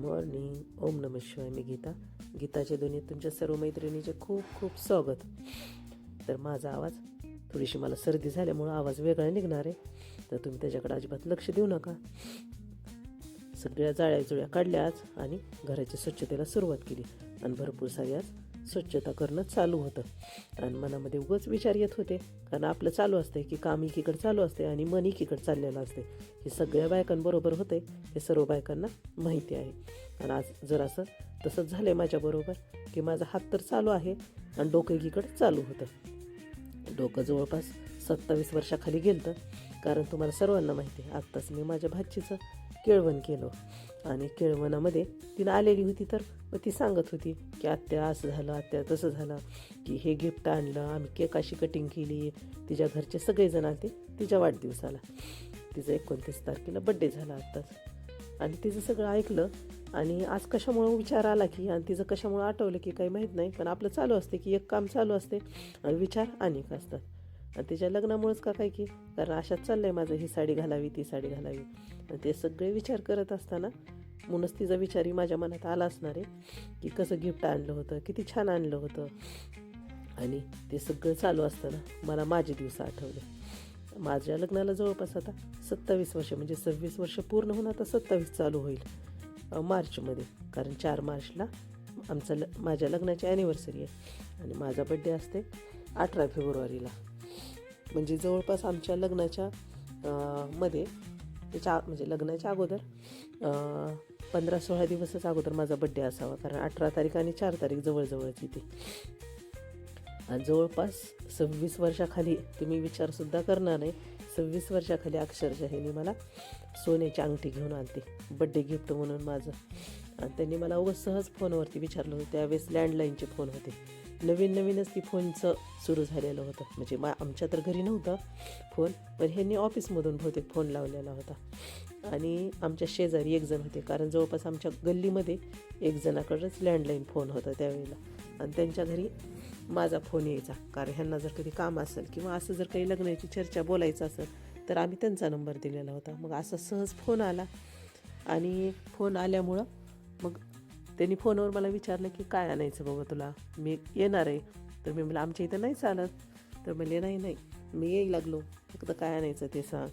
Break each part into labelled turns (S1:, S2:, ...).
S1: Morning. ओम नम शिवाय मी गीता. गीताच्या दोन्ही तुमच्या सर्व मैत्रिणीचे खूप खूप स्वागत. तर माझा आवाज थोडीशी मला सर्दी झाल्यामुळं आवाज वेगळा निघणार आहे. तर तुम्ही त्याच्याकडे अजिबात लक्ष देऊ नका. सगळ्या जाळ्या जुळ्या काढल्या आज आणि घराच्या स्वच्छतेला सुरुवात केली. आणि भरपूर सारी आज स्वच्छता करणं चालू होतं. आणि मनामध्ये उगाच विचार येत होते. कारण आपलं चालू असते की काम एकीकडे चालू असते आणि मन एकीकडे चाललेलं असते हे सगळ्या बायकांबरोबर होते हे सर्व बायकांना माहिती आहे. आणि आज जर असं तसंच झालं आहे माझ्याबरोबर की माझा हात तर चालू आहे आणि डोकं एकीकडे चालू होतं. डोकं जवळपास सत्तावीस वर्षाखाली गेलं कारण तुम्हाला सर्वांना माहिती आहे आत्ताच मी माझ्या भाचीचं केळवण केलं. आणि केळवणामध्ये तिनं आलेली होती तर मग ती सांगत होती की आत्या असं झालं आत्या तसं झालं की हे गिफ्ट आणलं आम्ही केक अशी कटिंग केली तिच्या घरचे सगळेजण आले तिच्या वाढदिवसाला. तिचा एकोणतीस तारखेला बड्डे झाला आत्ताच. आणि तिचं सगळं ऐकलं आणि आज कशामुळं विचार आला की आणि तिचं कशामुळं आठवलं की काही माहीत नाही पण आपलं चालू असते की एक काम चालू असते आणि विचार अनेक असतात. तिच्या लग्नामुळेच का काय की? कारण अशात चाललंय माझं ही साडी घालावी ती साडी घालावी. आणि ते सगळे विचार करत असताना म्हणूनच तिचा विचारही माझ्या मनात आला असणार आहे की कसं गिफ्ट आणलं होतं किती छान आणलं होतं. आणि ते सगळं चालू असताना मला माझे दिवस आठवले. माझ्या लग्नाला जवळपास आता सत्तावीस वर्ष म्हणजे सव्वीस वर्ष पूर्ण होऊन आता सत्तावीस चालू होईल मार्चमध्ये. कारण चार मार्चला आमचं ल माझ्या लग्नाची ॲनिव्हर्सरी आहे. आणि माझा बड्डे असते अठरा फेब्रुवारीला. म्हणजे जवळपास आमच्या लग्नाच्या मध्ये त्याच्या म्हणजे लग्नाच्या अगोदर पंधरा सोळा दिवसच अगोदर माझा बड्डे असावा. कारण अठरा तारीख आणि चार तारीख जवळजवळच येते जवळपास सव्वीस वर्षाखाली तुम्ही विचारसुद्धा करणार नाही सव्वीस वर्षाखाली अक्षरशः ह्यांनी मला सोन्याची अंगठी घेऊन आणते बड्डे गिफ्ट म्हणून माझं. आणि त्यांनी मला उगाच सहज फोनवरती विचारलं होतं. त्यावेळेस लँडलाईनचे फोन होते. नवीन नवीनच ती फोनचं सुरू झालेलं होतं. म्हणजे मा आमच्या तर घरी नव्हतं फोन पण ह्यांनी ऑफिसमधून बहुतेक फोन लावलेला होता. आणि आमच्या शेजारी एक जण होते. कारण जवळपास आमच्या गल्लीमध्ये एक जणाकडंच लँडलाईन फोन होता त्यावेळेला. आणि त्यांच्या घरी माझा फोन यायचा. कारण ह्यांना जर कधी काम असेल किंवा असं जर काही लग्नाची चर्चा बोलायचं असेल तर आम्ही त्यांचा नंबर दिलेला होता. मग असा सहज फोन आला. आणि फोन आल्यामुळं मग त्यांनी फोनवर मला विचारलं की काय आणायचं बाबा तुला? मी येणार आहे. तर मी म्हणलं आमच्या इथं नाही चालत. तर म्हणले नाही नाही मी येई लागलो. फक्त काय आणायचं ते सांग.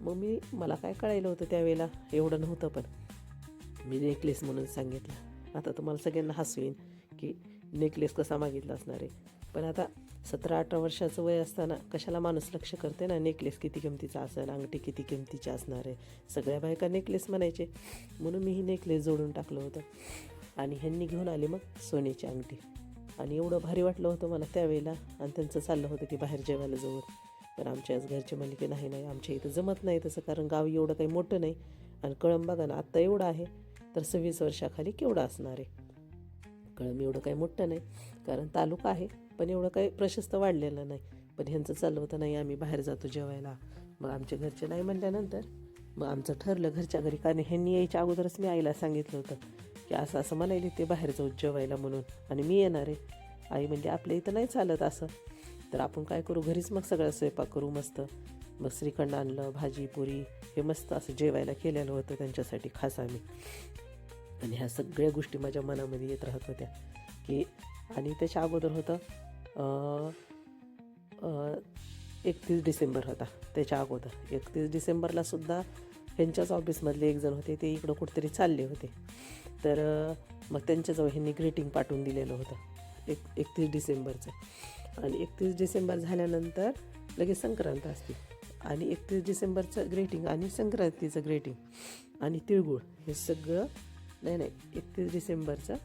S1: मग मी मला काय कळायलं होतं त्यावेळेला? एवढं नव्हतं पण. मी नेकलेस म्हणून सांगितलं. आता तुम्हाला सगळ्यांना हसवीन की नेकलेस कसा मागितला असणार आहे. पण आता सतरा अठरा वर्षाचं वय असताना कशाला माणूस लक्ष करते ना? नेकलेस किती किमतीचा असेल अंगठी किती किमतीची असणार आहे? सगळ्या बायका नेकलेस म्हणायचे. म्हणून मी ही नेकलेस जोडून टाकलं होतं. आणि ह्यांनी घेऊन आले मग सोन्याची अंगठी. आणि एवढं भारी वाटलं होतं मला त्यावेळेला. आणि त्यांचं चाललं होतं की बाहेर जेवायला जाऊन पण आमच्या आज घरचे म्हणले की नाही नाही आमच्या इथं जमत नाही तसं कारण गाव एवढं काही मोठं नाही. आणि कळंब बघा ना आत्ता एवढं आहे तर सव्वीस वर्षाखाली केवढं असणार आहे? कळम एवढं काही मोठं नाही. कारण तालुका आहे पण एवढं काही प्रशस्त वाढलेलं नाही. पण ह्यांचं चालवतं नाही आम्ही बाहेर जातो जेवायला. मग आमच्या घरचे नाही म्हणल्यानंतर मग आमचं ठरलं घरच्या घरी. कारण ह्यांनी यायच्या अगोदरच मी आईला सांगितलं होतं की असं असं म्हणायले ते बाहेर जाऊ जेवायला म्हणून. आणि मी येणार आहे. आई म्हणजे आपल्या इथं नाही चालत असं. तर आपण काय करू? घरीच मग सगळं स्वयंपाक करू मस्त. मग श्रीखंड आणलं भाजी पुरी हे मस्त असं जेवायला केलेलं होतं त्यांच्यासाठी खास आम्ही. आणि ह्या सगळ्या गोष्टी माझ्या मनामध्ये येत राहत होत्या. की आणि त्याच्या अगोदर होतं एकतीस डिसेंबर होता त्याच्या अगोदर. एकतीस डिसेंबरला सुद्धा ह्यांच्याच ऑफिसमधले एक जण होते ते इकडं कुठेतरी चालले होते. तर मग त्यांच्याजवळ ह्यांनी ग्रीटिंग पाठवून दिलेलं होतं एक एकतीस डिसेंबरचं. आणि एकतीस डिसेंबर झाल्यानंतर लगेच संक्रांत असते. आणि एकतीस डिसेंबरचं ग्रेटिंग आणि संक्रांतीचं ग्रेटिंग आणि तिळगुळ हे सगळं नाही नाही एकतीस डिसेंबरचं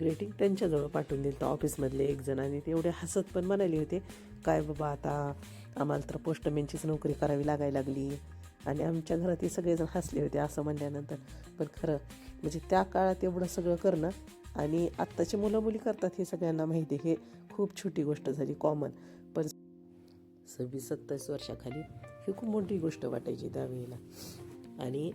S1: ग्रेटिंग त्यांच्याजवळ पाठवून दिलं होतं ऑफिसमधले एक जणांनी ते एवढे हसत पण म्हणाले होते काय बाबा आता आम्हाला तर पोस्टमॅनचीच नोकरी करावी लागायला लागली. आणि आमच्या घरात हे सगळेजण हसले होते असं म्हणल्यानंतर. पण खरं म्हणजे त्या काळात एवढं सगळं करणं आणि आत्ताची मुलं मुली करतात हे सगळ्यांना माहिती आहे हे खूप छोटी गोष्ट झाली कॉमन पण सव्वीस सत्तावीस वर्षाखाली ही खूप मोठी गोष्ट वाटायची त्यावेळेला. आणि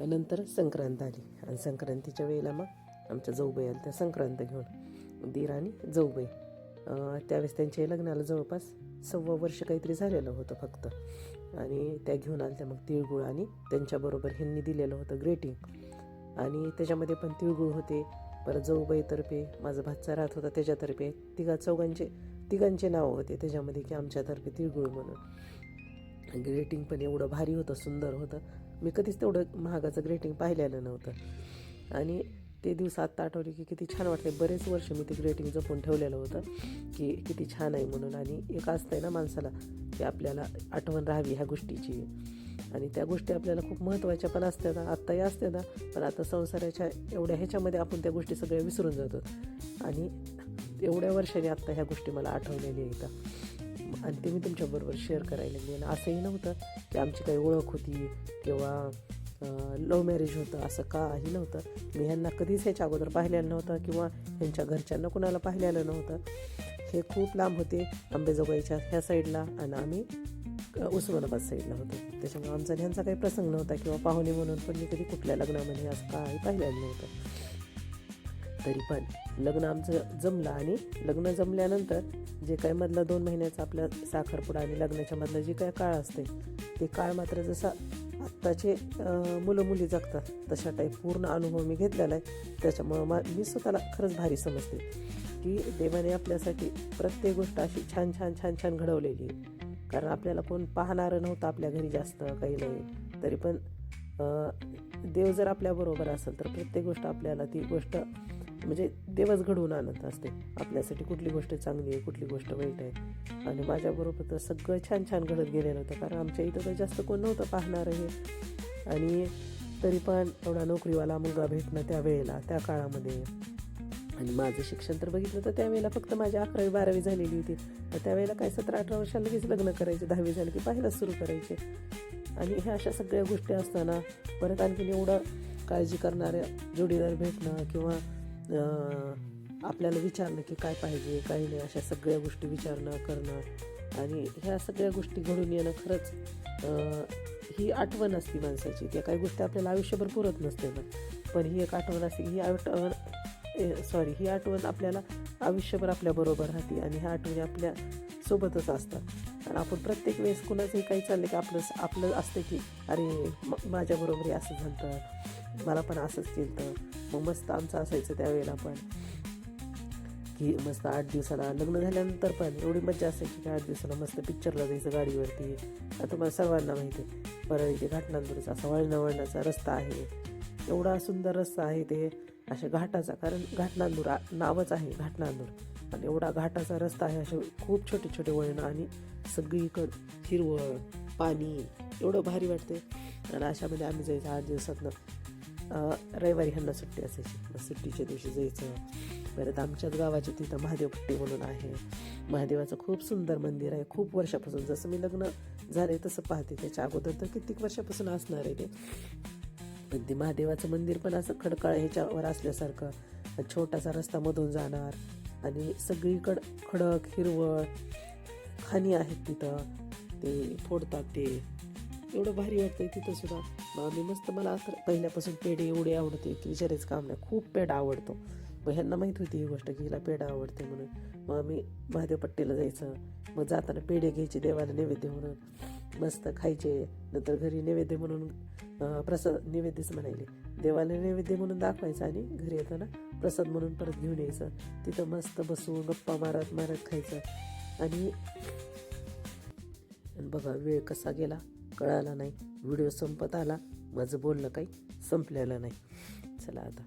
S1: नंतर संक्रांत आली. आणि संक्रांतीच्या वेळेला मग आमच्या जाऊबाई आल्या. त्या संक्रांत घेऊन दीर आणि जाऊबाई. त्यावेळेस त्यांच्या लग्नाला जवळपास सव्वा वर्ष काहीतरी झालेलं होतं फक्त. आणि त्या घेऊन आल्या मग तिळगुळ आणि त्यांच्याबरोबर ह्यांनी दिलेलं होतं ग्रेटिंग आणि त्याच्यामध्ये पण तिळगुळ होते. परत जाऊबाईतर्फे माझा भातचा राहत होता त्याच्यातर्फे तिघा चौघांचे तिघांचे नावं होते त्याच्यामध्ये की आमच्यातर्फे तिळगुळ म्हणून. ग्रेटिंग पण एवढं भारी होतं सुंदर होतं. मी कधीच तेवढं महागाचं ग्रेटिंग पाहिलेलं नव्हतं. आणि ते दिवस आत्ता आठवले की किती छान वाटले. बरेच वर्ष मी ते ग्रेटिंग जपून ठेवलेलं होतं की किती छान आहे म्हणून. आणि एक असतंय ना माणसाला की आपल्याला आठवण राहावी ह्या गोष्टीची. आणि त्या गोष्टी आपल्याला खूप महत्त्वाच्या पण असतात आत्ताही असते ना. पण आता संसाराच्या एवढ्या ह्याच्यामध्ये आपण त्या गोष्टी सगळ्या विसरून जातो. आणि एवढ्या वर्षाने आत्ता ह्या गोष्टी मला आठवलेल्या येतात आणि ते मी तुमच्याबरोबर शेअर करायला लागले आणि असंही नव्हतं की आमची काही ओळख होती किंवा लव्ह मॅरेज होतं असं काही नव्हतं. मी ह्यांना कधीच ह्याच्या अगोदर पाहिलेलं नव्हतं किंवा ह्यांच्या घरच्यांना कुणाला पाहिलेलं नव्हतं. हे खूप लांब होते आंबेजोगाईच्या ह्या साईडला आणि आम्ही उस्मानाबाद साईडला होतो. त्याच्यामुळे आमचा ह्यांचा काही प्रसंग नव्हता किंवा पाहुणे म्हणून पण मी कधी कुठल्या लग्नामध्ये असं काही पाहिलेलं नव्हतं. तरी पण. लग्न आमचं जमलं आणि लग्न जमल्यानंतर जे काय मधला दोन महिन्याचा आपल्या साखरपुडा आणि लग्नाच्या मधलं जे काय काळ असते ते काळ मात्र जसा आत्ताचे मुलं मुली जगतात तशा टाईप पूर्ण अनुभव मी घेतलेला आहे. त्याच्यामुळं मा मी स्वतःला खरंच भारी समजते की देवाने आपल्यासाठी प्रत्येक गोष्ट अशी छान छान छान छान घडवलेली आहे. कारण आपल्याला कोण पाहणारं नव्हतं आपल्या घरी जास्त काही नाही. तरी पण देव जर आपल्याबरोबर असेल तर प्रत्येक गोष्ट आपल्याला ती गोष्ट म्हणजे देवच घडवून आणत असते. आपल्यासाठी कुठली गोष्ट चांगली आहे कुठली गोष्ट वाईट आहे. आणि माझ्याबरोबर तर सगळं छान छान घडत गेलेलं होतं. कारण आमच्या इथं तर जास्त कोण नव्हतं पाहणार हे. आणि तरी पण एवढा नोकरीवाला मुलगा भेटणं त्या वेळेला त्या काळामध्ये. आणि माझं शिक्षण तर बघितलं तर त्यावेळेला फक्त माझी अकरावी बारावी झालेली होती. तर त्यावेळेला काय सतरा अठरा वर्षाला लगेच लग्न करायचे दहावी झाली की पाहायलाच सुरू करायचे. आणि ह्या अशा सगळ्या गोष्टी असताना परत आणखीन एवढं काळजी करणाऱ्या जोडीदार भेटणं किंवा आपल्याला विचारणं की काय पाहिजे काय नाही अशा सगळ्या गोष्टी विचारणं करणं. आणि ह्या सगळ्या गोष्टी घडून येणं खरंच ही आठवण असती माणसाची. त्या काही गोष्टी आपल्याला आयुष्यभर पुरत नसते ना पण ही एक आठवण असते ही आठवण सॉरी ही आठवण आपल्याला आयुष्यभर आपल्याबरोबर राहते आणि ह्या आठवणी आपल्या सोबतच असतात. आणि आपण प्रत्येक वेळेस कुणाचंही काही चाललं की आपलं आपलं असतं की अरे म- माझ्याबरोबर हे असं झालं. मला पण असंच केलं मग मस्त आमचं असायचं त्यावेळेला पण. की मस्त आठ दिवसाला लग्न झाल्यानंतर पण एवढी मजा असायची की आठ दिवसाला मस्त पिक्चरला जायचं गाडीवरती. आता तुम्हाला सर्वांना माहिती आहे परत इथे घाटनांदूरचा असा वळणा वळणाचा रस्ता आहे. एवढा सुंदर रस्ता आहे ते. अशा घाटाचा कारण घाटनांदूर नावच आहे घाटनांदूर. आणि एवढा घाटाचा रस्ता आहे असे खूप छोटे छोटे वळणं आणि सगळीकडं हिरवळ पाणी एवढं भारी वाटते आणि अशामध्ये आम्ही जायचं आठ दिवसातनं. रविवारी ह्यांना सुट्टी असायची. मग सुट्टीच्या दिवशी जायचं. परत आमच्याच गावाच्या तिथं महादेवपट्टी म्हणून आहे. महादेवाचं खूप सुंदर मंदिर आहे. खूप वर्षापासून जसं मी लग्न झाले तसं पाहते. त्याच्या अगोदर तर कित्येक वर्षापासून असणार आहे ते. पण ते महादेवाचं मंदिर पण असं खडकाळ ह्याच्यावर असल्यासारखं. छोटासा रस्ता मधून जाणार. आणि सगळीकडं खडक हिरवळ खाणी आहेत तिथं. ते फोडतात ते. एवढं भारी वाटतंय तिथं सुद्धा. मग आम्ही मस्त मला तर पहिल्यापासून पेढे एवढे आवडते की विचारायच काम नाही. खूप पेढा आवडतो. मग ह्यांना माहीत होती ही गोष्ट की हिला पेढा आवडते म्हणून. मग आम्ही महादेवपट्टीला जायचं. मग जाताना पेढे घ्यायचे देवाला नैवेद्य म्हणून. मस्त खायचे. नंतर घरी नैवेद्य म्हणून प्रसाद नैवेद्यच म्हणायले. देवाला नैवेद्य म्हणून दाखवायचं आणि घरी येताना प्रसाद म्हणून परत घेऊन यायचं. तिथं मस्त बसून गप्पा मारत मारत खायचं. आणि आणि बघा वेळ कसा गेला? कळाला नाही. व्हिडिओ संपत आला. माझं बोलणं काही संपलेलं नाही. चला आता.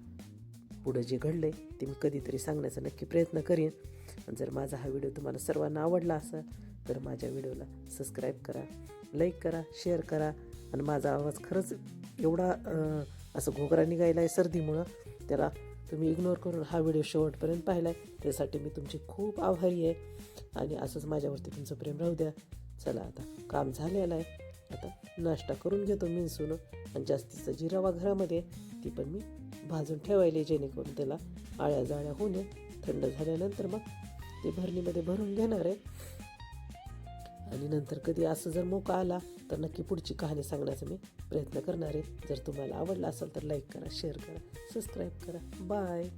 S1: पुढं जे घडलंय ते मी कधीतरी सांगण्याचा नक्की प्रयत्न करीन. आणि जर माझा हा व्हिडिओ तुम्हाला सर्वांना आवडला असेल तर माझ्या व्हिडिओला सबस्क्राईब करा लाईक करा शेअर करा. आणि माझा आवाज खरंच एवढा असं घोगरा निघायला आहे सर्दीमुळं त्याला तुम्ही इग्नोर करून हा व्हिडिओ शेवटपर्यंत पाहिला आहे त्यासाठी मी तुमची खूप आभारी आहे. आणि असंच माझ्यावरती तुमचं प्रेम राहू द्या. चला आता काम झालेलं आहे. आता नाश्ता करून घेतो मिनसून आणि जास्तीचा जी रवा घरामध्ये आहे, ती पण मी भाजून ठेवायली जेणेकरून त्याला आळ्या जाळ्या होऊ नये थंड झाल्यानंतर मग ते भरणीमध्ये भरून घेणार आहे. आणि नंतर कधी असं जर मोका आला तर नक्की पुढची कहाणी सांगण्याचा मी प्रयत्न करणार आहे. जर तुम्हाला आवडला असेल तर लाईक करा शेअर करा सबस्क्राईब करा. बाय